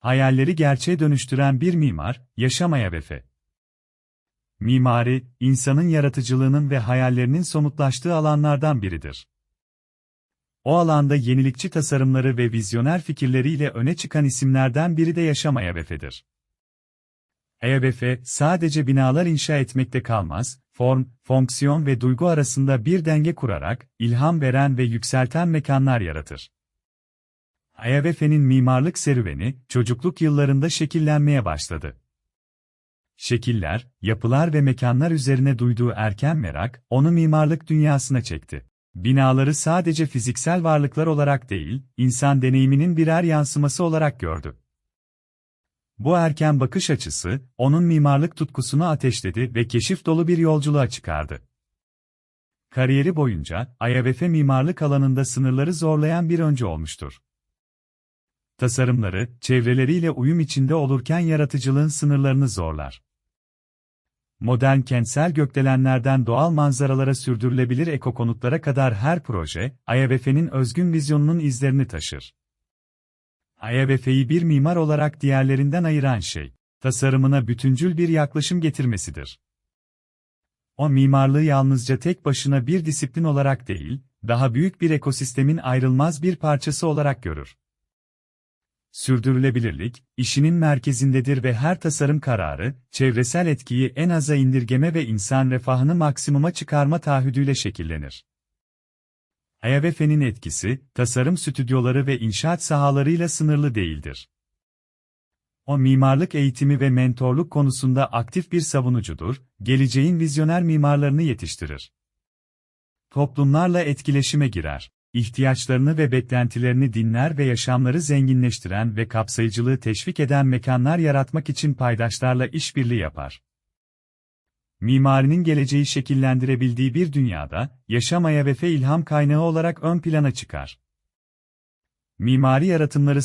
Hayalleri gerçeğe dönüştüren bir mimar, yaşamaya vefe. Mimari, insanın yaratıcılığının ve hayallerinin somutlaştığı alanlardan biridir. O alanda yenilikçi tasarımları ve vizyoner fikirleriyle öne çıkan isimlerden biri de Yaşam Ayabefe'dir. Ayabefe, sadece binalar inşa etmekte kalmaz, form, fonksiyon ve duygu arasında bir denge kurarak, ilham veren ve yükselten mekanlar yaratır. Ayabefe'nin mimarlık serüveni, çocukluk yıllarında şekillenmeye başladı. Şekiller, yapılar ve mekanlar üzerine duyduğu erken merak, onu mimarlık dünyasına çekti. Binaları sadece fiziksel varlıklar olarak değil, insan deneyiminin birer yansıması olarak gördü. Bu erken bakış açısı, onun mimarlık tutkusunu ateşledi ve keşif dolu bir yolculuğa çıkardı. Kariyeri boyunca, Ayavefe mimarlık alanında sınırları zorlayan bir öncü olmuştur. Tasarımları, çevreleriyle uyum içinde olurken yaratıcılığın sınırlarını zorlar. Modern kentsel gökdelenlerden doğal manzaralara sürdürülebilir ekokonutlara kadar her proje, Ayavefe'nin özgün vizyonunun izlerini taşır. Ayavefe'yi bir mimar olarak diğerlerinden ayıran şey, tasarımına bütüncül bir yaklaşım getirmesidir. O mimarlığı yalnızca tek başına bir disiplin olarak değil, daha büyük bir ekosistemin ayrılmaz bir parçası olarak görür. Sürdürülebilirlik, işinin merkezindedir ve her tasarım kararı, çevresel etkiyi en aza indirgeme ve insan refahını maksimuma çıkarma taahhüdüyle şekillenir. Ayavefe'nin etkisi, tasarım stüdyoları ve inşaat sahalarıyla sınırlı değildir. O mimarlık eğitimi ve mentorluk konusunda aktif bir savunucudur, geleceğin vizyoner mimarlarını yetiştirir. Toplumlarla etkileşime girer ihtiyaçlarını ve beklentilerini dinler ve yaşamları zenginleştiren ve kapsayıcılığı teşvik eden mekanlar yaratmak için paydaşlarla işbirliği yapar. Mimarinin geleceği şekillendirebildiği bir dünyada, yaşamaya ve fe ilham kaynağı olarak ön plana çıkar. Mimari yaratımları